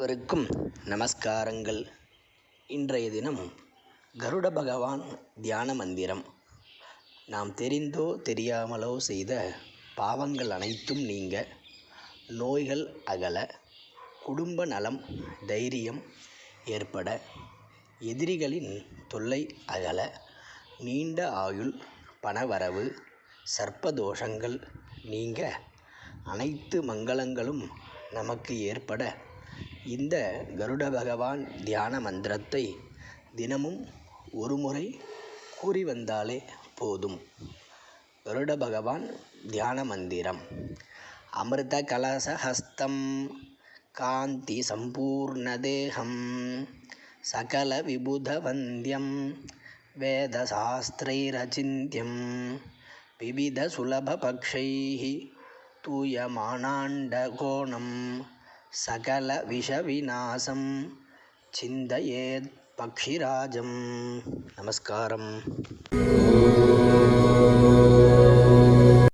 அனைவருக்கும் நமஸ்காரங்கள். இன்றைய தினம் கருட பகவான் தியான மந்திரம். நாம் தெரிந்தோ தெரியாமலோ செய்த பாவங்கள் அனைத்தும் நீங்க. நோய்கள் அகல குடும்ப நலம் தைரியம் ஏற்பட எதிரிகளின் தொல்லை அகல நீண்ட ஆயுள் பணவரவு சர்ப்பதோஷங்கள் நீங்க. அனைத்து மங்களங்களும் நமக்கு ஏற்பட இந்த கருட பகவான் தியான மந்திரத்தை தினமும் ஒரு முறை கூறி வந்தாலே போதும். கருட பகவான் தியான மந்திரம். அமிர்த கலசஹஸ்தம் காந்தி சம்பூர்ணதேகம் சகல விபுதவந்தியம் வேதசாஸ்திரைரச்சிந்தியம் விவித சுலபபக்ஷைः தூயமானாண்டகோணம் சகல விஷவிநாசம். சிந்தயேத் பக்ஷிராஜம். நமஸ்காரம்.